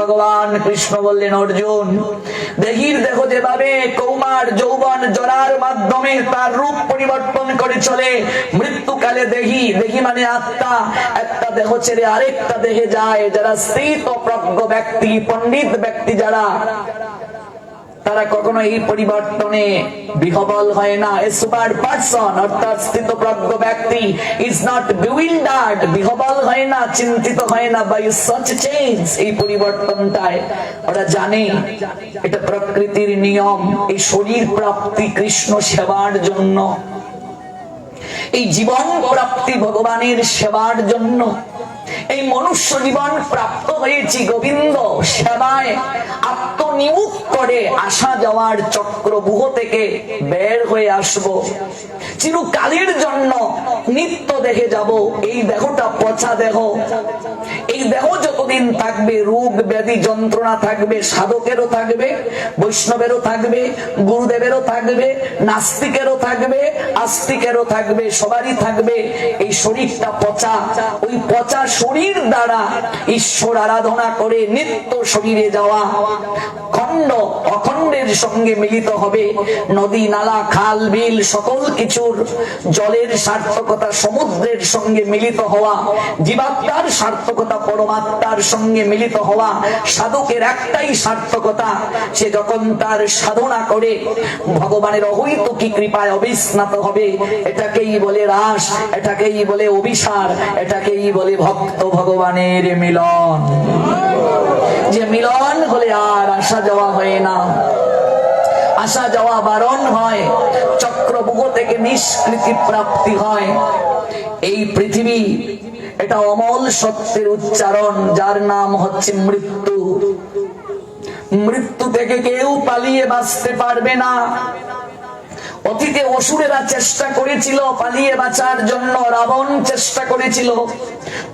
ভগবান, কৃষ্ণ বললেন, অর্জুন, দেহির দেহ যেভাবে কৌমার যৌবন জরার মাধ্যমে তার রূপ পরিবর্তন করে চলে, মৃত্যুকালে দেহি দেহি মানে আত্মা, একটা দেহ ছেড়ে আরেকটা দেহে যায়, যারা স্থিত প্রজ্ঞ ব্যক্তি, পণ্ডিত ব্যক্তি যারা তারা কখনো এই পরিবর্তনে বিহবল হয় না। এ সুপার পার্সন অর্থাৎ স্থিতপ্রজ্ঞ ব্যক্তি ইজ নট বিউইল্ডার্ড বিহবল হয় না, চিন্তিত হয় না বাই সাচ চেঞ্জ এই পরিবর্তনটায়। ওরা জানে, এটা প্রকৃতির নিয়ম, এই শরীর প্রাপ্তি কৃষ্ণ সেবার জন্য। এই জীবন প্রাপ্তি ভগবানের সেবার জন্য। এই মনুষ্য জীবন প্রাপ্ত হয়েছি গোবিন্দ সেবায় আত্মনিমুখ করে আসা যাওয়ার চক্রবুহ থেকে বের হয়ে আসব। চিরকালের জন্য নিত্য দেখে যাব, এই দেহটা পচা দেহ। এই দেহ যতদিন থাকবে, রোগ ব্যাধি যন্ত্রণা থাকবে, সাধকেরও থাকবে, বৈষ্ণবেরও থাকবে, গুরুদেবেরও থাকবে, নাস্তিকেরও থাকবে, আস্তিকেরও থাকবে, সবারই থাকবে। এই শরীরটা পচা। ওই পচা শরীর দ্বারা ঈশ্বর আরাধনা করে নিত্য শরীরে যাওয়া। খণ্ড অখণ্ডের সঙ্গে মিলিত হবে। নদী, নালা, খাল, বিল, সকল কিছুর জলের সার্থকতা সমুদ্রের সঙ্গে মিলিত হওয়া, জীবাত্মার সার্থকতা পরমাত্মার সঙ্গে মিলিত হওয়া, সাধকের একটাই সার্থকতা, সে যখন তার সাধনা করে, ভগবানের অহৈতুকী কৃপায় অবিস্নাত হবে, এটাকেই বলে রাস, এটাকেই বলে অভিসার, এটাকেই বলে ভক্ত ভগবানের মিলন। যে মিলন হলে আর আসা যাওয়া হয় না। আসা যাওয়া বারণ হয় চক্রবুহ থেকে নিষ্কৃতি প্রাপ্তি হয়। এই পৃথিবী, এটা অমল সত্যের উচ্চারণ, যার নাম হচ্ছে মৃত্যু। মৃত্যু থেকে কেউ পালিয়ে বাঁচতে পারবে না। অতীতে অসুরেরা চেষ্টা করেছিল পালিয়ে বাঁচার জন্য, রাবণ চেষ্টা করেছিল,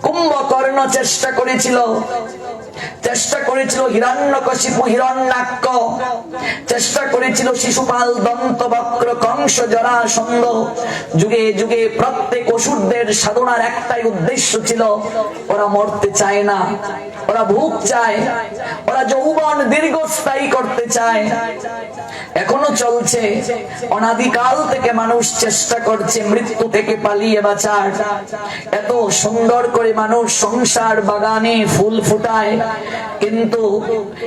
কুম্ভকর্ণ চেষ্টা করেছিল চেষ্টা করেছিল হিরণ্যকশিপু হিরণ্যাক্ষ। চেষ্টা করেছিল শিশুপাল দন্ত, বক্র, কংস জরাসন্ধ যুগে যুগে প্রত্যেক অসুরদের সাধনার একটাই উদ্দেশ্য ছিল, ওরা মরতে চায় না। ওরা ভোগ চায়। ওরা যৌবন দীর্ঘস্থায়ী করতে চায়। এখনও চলছে। অনাদিকাল থেকে মানুষ চেষ্টা করছে মৃত্যু থেকে পালিয়ে বাঁচার। এত সুন্দর করে মানুষ সংসার বাগানে ফুল ফুটায়। কিন্তু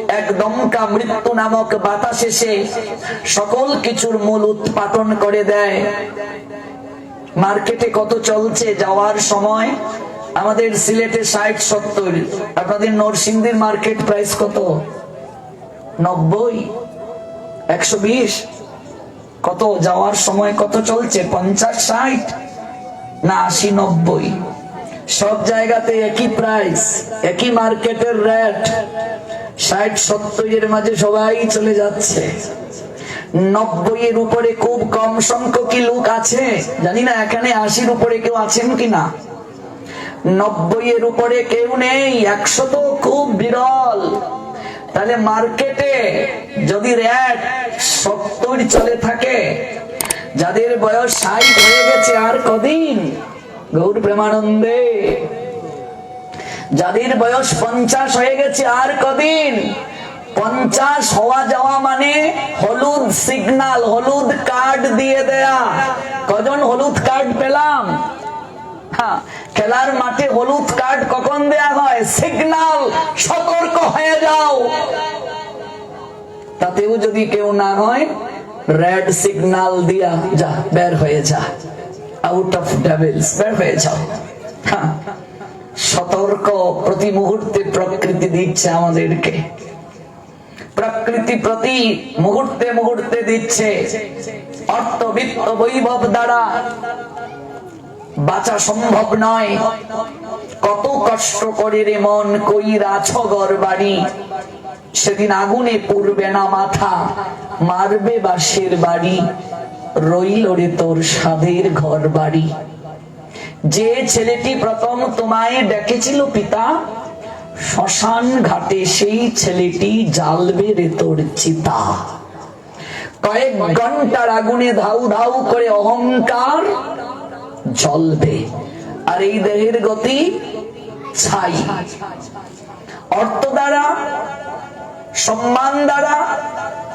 এক দমকা মৃত্যু নামক বাতাস এসে সকল কিছুর মূল উৎপাটন করে দেয়। মার্কেটে কত চলছে যাওয়ার সময়? আমাদের সিলেটে ষাট, সত্তর। আপনাদের নরসিংদীর মার্কেট প্রাইস কত? নব্বই? একশো বিশ? কত? যাওয়ার সময় কত চলছে? পঞ্চাশ, ষাট? না, আশি, নব্বই। সব জায়গাতে একই প্রাইস একই মার্কেটের রেট ষাট সত্তরের মাঝে সবাই চলে যাচ্ছে। নব্বই এর উপরে খুব কম সংখ্যকই লোক আছে। জানি না এখানে আশির উপরে কেউ আছেন কিনা। নব্বই এর উপরে কেউ নেই, একশো তো খুব বিরল। তাহলে মার্কেটে যদি র্যাট সত্তর চলে থাকে, যাদের বয়স ষাট হয়ে গেছে আর কদিন? গৌর প্রেমানন্দে। যাদের বয়স পঞ্চাশ হয়ে গেছে আর কদিন? পঞ্চাশ হওয়া যাওয়া মানে হলুদ সিগনাল হলুদ কার্ড দিয়ে দেয়া। কজন হলুদ কার্ড পেলাম? হ্যাঁ, খেলার মাঠে হলুদ কার্ড কখন দেয়া হয়? সিগনাল সতর্ক হয়ে যাও। তাতেও যদি কেউ না হয় রেড সিগনাল দিয়া যা বের হয়ে যা। আউট অফ ডেভিলস বের হয়ে যাও সতর্ক প্রতি মুহূর্তে প্রকৃতি দিচ্ছে আমাদেরকে। প্রকৃতি প্রতি মুহূর্তে মুহূর্তে দিচ্ছে। অর্থ, বিত্ত, বৈভব দ্বারা বাঁচা সম্ভব নয়। কত কষ্ট করে রে মন কইরাছ ঘর বাড়ি। সেদিন আগুনে পড়বে না মাথা, মারবে বাসের বাড়ি। রইল রে তোর সাধের ঘর বাড়ি। যে ছেলেটি প্রথম তোমায় ডেকেছিল পিতা, শ্মশান ঘাটে সেই ছেলেটি জ্বালবে রে তোর চিতা। কয়েক ঘণ্টার আগুনে ধাউ ধাউ করে অহংকার জ্বলবে, আর এই দেহের গতি ছাই। অর্থ দ্বারা সম্মান দ্বারা,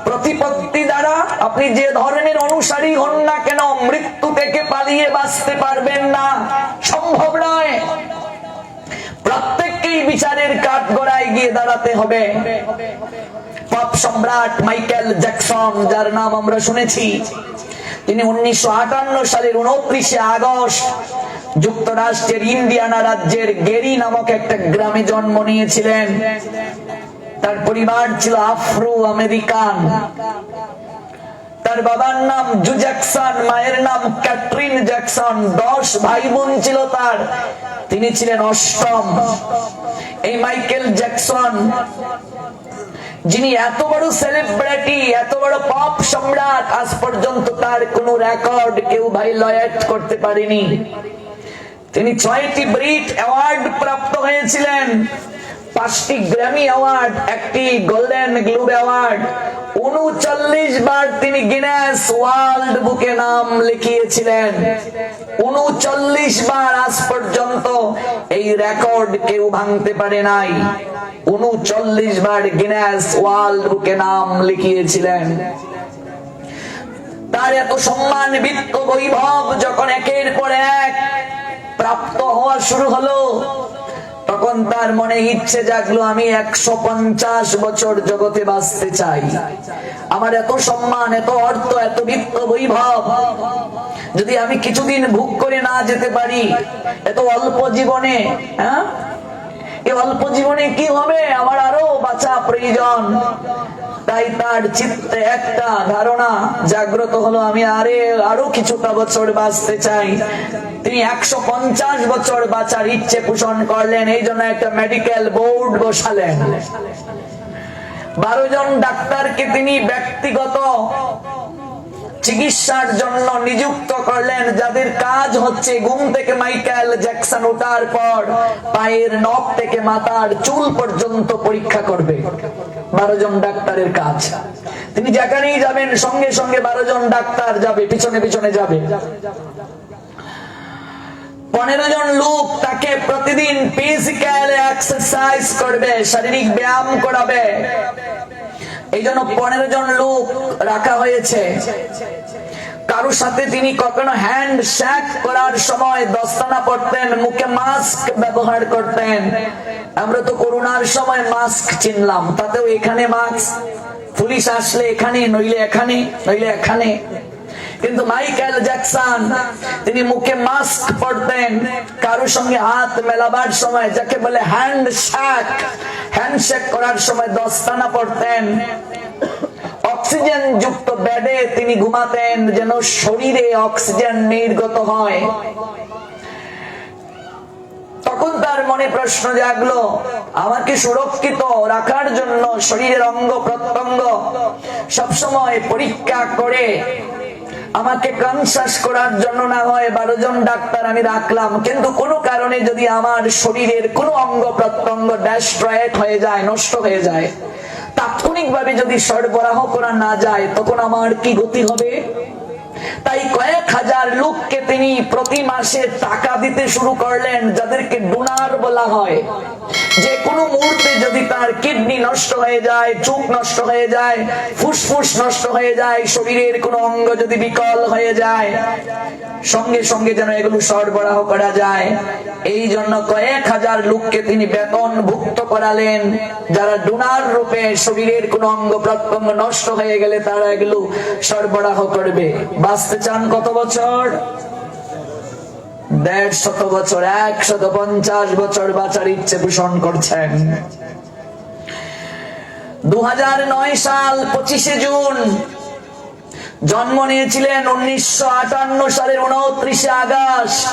প্রতিপত্তি দ্বারা আপনি যে ধরনের অনুসারী হন না কেন, মৃত্যু থেকে পালিয়ে বাঁচতে পারবেন না। সম্ভব নয়। প্রত্যেককেই বিচারের কাঠ গড়ায় গিয়ে দাঁড়াতে হবে। পপ সম্রাট মাইকেল জ্যাকসন, যার নাম আমরা শুনেছি, তিনি উনিশশো আটান্ন সালের উনত্রিশে আগস্ট যুক্তরাষ্ট্রের ইন্ডিয়ানা রাজ্যের গেরি নামক একটা গ্রামে জন্ম নিয়েছিলেন। তার পরিবার ছিল আফ্রো আমেরিকান তার বাবার নাম জু জ্যাকসন মায়ের নাম ক্যাটরিন জ্যাকসন। দশ ভাই বোন ছিল তার। তিনি ছিলেন অষ্টম। এই মাইকেল জ্যাকসন, যিনি এত বড় সেলিব্রিটি, এত বড় পপ সম্রাট, আজ পর্যন্ত তার কোন রেকর্ড কেউ ভাই লয়েট করতে পারেনি। তিনি ছয়টি ব্রিট অ্যাওয়ার্ড প্রাপ্ত হয়েছিলেন। পাঁচটি গ্র্যামি অ্যাওয়ার্ড একটি গোল্ডেন গ্লোব অ্যাওয়ার্ড উনচল্লিশ বার তিনি গিনেস ওয়ার্ল্ড বুকে নাম লিখিয়েছিলেন। উনচল্লিশ বার আজ পর্যন্ত এই রেকর্ড কেউ ভাঙতে পারে নাই। উনচল্লিশ বার গিনেস ওয়ার্ল্ড বুকে নাম লিখিয়েছিলেন। তার এত সম্মান বিত্ত বৈভব যখন একের পর এক প্রাপ্ত হওয়া শুরু হলো তখন তার মনে ইচ্ছে জাগলো, আমি একশো পঞ্চাশ বছর জগতে বাঁচতে চাই। আমার এত সম্মান, এত অর্থ, এত বিত্ত বৈভব। যদি আমি কিছুদিন ভোগ করে না যেতে পারি, এত অল্প জীবনে হ্যাঁ? এই অল্প জীবনে কি হবে? আমার আরও বাঁচা প্রয়োজন। তাই তার চিত্তে একটা ধারণা জাগ্রত হলো, আমি আরে, আরও কিছুটা বছর বাঁচতে চাই। তিনি একশো পঞ্চাশ বছর বাঁচার ইচ্ছে পোষণ করলেন, এই জন্য একটা মেডিকেল বোর্ড বসালেন। বারো জন ডাক্তারকে তিনি ব্যক্তিগত চিকিৎসার জন্য নিযুক্ত করলেন, যাদের কাজ হচ্ছে ঘুম থেকে মাইকেল জ্যাকসন ওঠার পর পায়ের নখ থেকে মাথার চুল পর্যন্ত পরীক্ষা করবে। বারো জন ডাক্তারের কাজ। তিনি যেখানেই যাবেন, সঙ্গে সঙ্গে বারো জন ডাক্তার যাবে, পিছনে পিছনে যাবে। পনেরো জন লোক তাকে প্রতিদিন ফিজিক্যাল এক্সারসাইজ করবে, শারীরিক ব্যায়াম করাবে। এই জন্য পনেরো জন লোক রাখা হয়েছে। সাথে তিনি কখনো হ্যান্ড শ্যাক করার সময় দস্তানা পড়তেন মুখে মাস্ক ব্যবহার করতেন। আমরা তো করোনার সময় মাস্ক চিনলাম, তাতেও এখানে মাস্ক পুলিশ আসলে এখানে, নইলে এখানে নইলে এখানে। কিন্তু মাইকেল জ্যাকসন, তিনি মুখে মাস্ক পরতেন, কারোর সঙ্গে হাত মেলাবার সময় যাকে বলে হ্যান্ড শ্যাক হ্যান্ডশেক করার সময় দস্তানা পড়তেন অক্সিজেন যুক্ত বেডে তিনি ঘুমাতেন যেন শরীরে অক্সিজেন নির্গত হয়। তখন তার মনে প্রশ্ন জাগলো, আমাকে সুরক্ষিত রাখার জন্য শরীরের অঙ্গ প্রত্যঙ্গ সবসময় পরীক্ষা করে আমাকে কনসাস করার জন্য না হয়, বারো জন ডাক্তার আমি রাখলাম। কিন্তু কোনো কারণে যদি আমার শরীরের কোনো অঙ্গ প্রত্যঙ্গ ড্যাস্ট্রয়েড হয়ে যায়, নষ্ট হয়ে যায়, তাৎক্ষণিকভাবে যদি সরবরাহ করা না যায়, তখন আমার কি গতি হবে? তাই কয়েক হাজার লোককে তিনি প্রতি মাসে টাকা দিতে শুরু করলেন, যাদেরকে ডোনার বলা হয়। যে কোনো মুহূর্তে যদি তার কিডনি নষ্ট হয়ে যায়, চোখ নষ্ট হয়ে যায়, ফুসফুস নষ্ট হয়ে যায়, শরীরের কোনো অঙ্গ যদি বিকল হয়ে যায়, সঙ্গে সঙ্গে যেন এগুলো সরবরাহ করা যায়। এই জন্য কয়েক হাজার লোককে তিনি বেতন ভুক্ত করালেন। যারা ডোনার রূপে শরীরের কোনো অঙ্গ প্রত্যঙ্গ নষ্ট হয়ে গেলে তারা এগুলো সরবরাহ করবে। বাঁচতে চান কত বছর? দেড় শত বছর এক শত পঞ্চাশ বছর বাঁচার ইচ্ছে পোষণ করছেন। দু সাল পঁচিশে জুন, জন্ম নিয়েছিলেন উনিশশো আটান্ন সালের উনত্রিশে আগস্ট।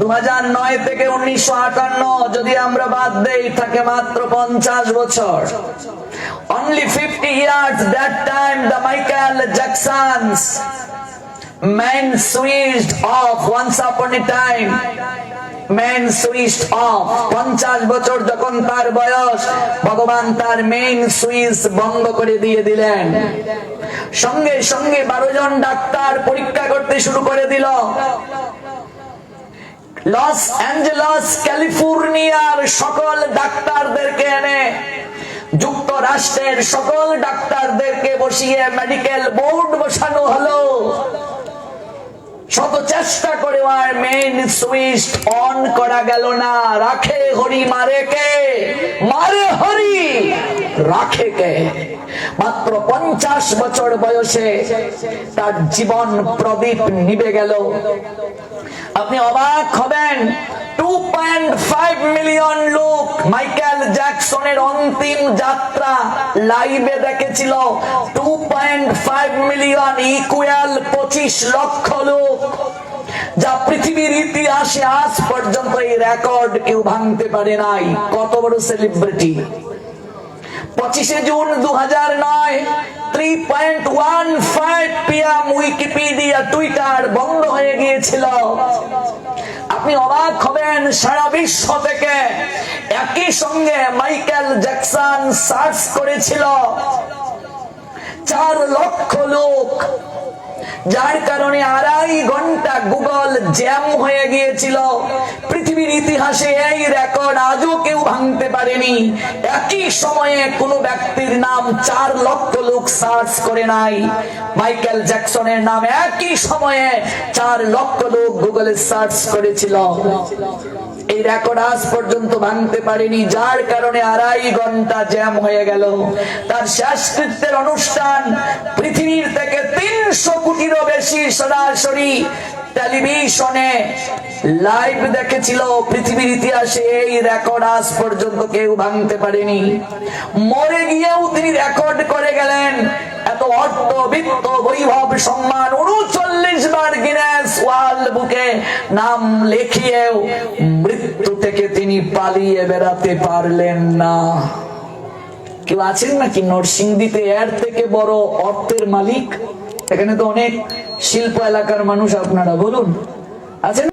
দু হাজার নয় থেকে উনিশশো আটান্ন, যদি আমরা বাদ দেই, থাকে মাত্র পঞ্চাশ বছর। Only fifty years that time the Michael Jackson's man switched off once upon a time men switch off পঞ্চাশ বছর যখন তার বয়স, ভগবান তার মেইন সুইচ বন্ধ করে দিয়ে দিলেন। সঙ্গে সঙ্গে বারো জন ডাক্তার পরীক্ষা করতে শুরু করে দিল। লস অ্যাঞ্জেলস, ক্যালিফোর্নিয়ার সকল ডাক্তারদেরকে এনে যুক্তরাষ্ট্রের সকল ডাক্তারদেরকে বসিয়ে মেডিকেল বোর্ড বসানো হলো। শত চেষ্টা করে আর মেইন সুইচ অন করা গেল না। রাখে হরি মারে কে? মারে হরি, রাখে কে? মাত্র পঞ্চাশ বছর বয়সে তার জীবন প্রদীপ নিবে গেল। আপনি অবাক হবেন টু পয়েন্ট ফাইভ মিলিয়ন লোক মাইকেল জ্যাকসনের অন্তিম যাত্রা লাইভে দেখেছিল। Two point five million equal পঁচিশ লক্ষ লোক। যা পৃথিবীর ইতিহাসে আজ পর্যন্ত এই রেকর্ড কেউ ভাঙতে পারে নাই। কত বড় সেলিব্রিটি পঁচিশে জুন দু হাজার নয় three point one five PM Wikipedia Twitter বন্ধ হয়ে গিয়েছিল। আপনি অবাক হবেন সারা বিশ্ব থেকে একই সঙ্গে মাইকেল জ্যাকসন সার্চ করেছিল। চার লক্ষ লোক। যার কারণে আড়াই ঘণ্টা গুগল জ্যাম হয়ে গিয়েছিল। পৃথিবীর ইতিহাসে এই রেকর্ড আজও কেউ ভাঙতে পারেনি। একই সময়ে কোনো ব্যক্তির নাম চার লক্ষ লোক সার্চ করে নাই। মাইকেল জ্যাকসনের নাম একই সময়ে চার লক্ষ লোক গুগলে সার্চ করেছিল। এই রেকর্ড আজ পর্যন্ত ভাঙতে পারেনি। যার কারণে আড়াই ঘণ্টা জ্যাম হয়ে গেল। তার শেষকৃত্যের অনুষ্ঠান পৃথিবীর থেকে তিনশো কোটিরও বেশি সরাসরি টেলিভিশনে লাইভ দেখেছিল। পৃথিবীর ইতিহাসে এই রেকর্ড আজ পর্যন্ত কেউ ভাঙতে পারেনি। মরে গিয়েও তিনি রেকর্ড করে গেলেন। এত অর্থ, বিত্ত, বৈভব, সম্মান, উনচল্লিশ বার গিনেস ওয়ার্ল্ড বুকে নাম লেখিয়েও পালিয়ে বেড়াতে পারলেন না। কেউ আছেন নাকি নরসিংদীতে? এর থেকে বড় অর্থের মালিক? এখানে তো অনেক শিল্প এলাকার মানুষ আপনারা, বলুন। আছেন?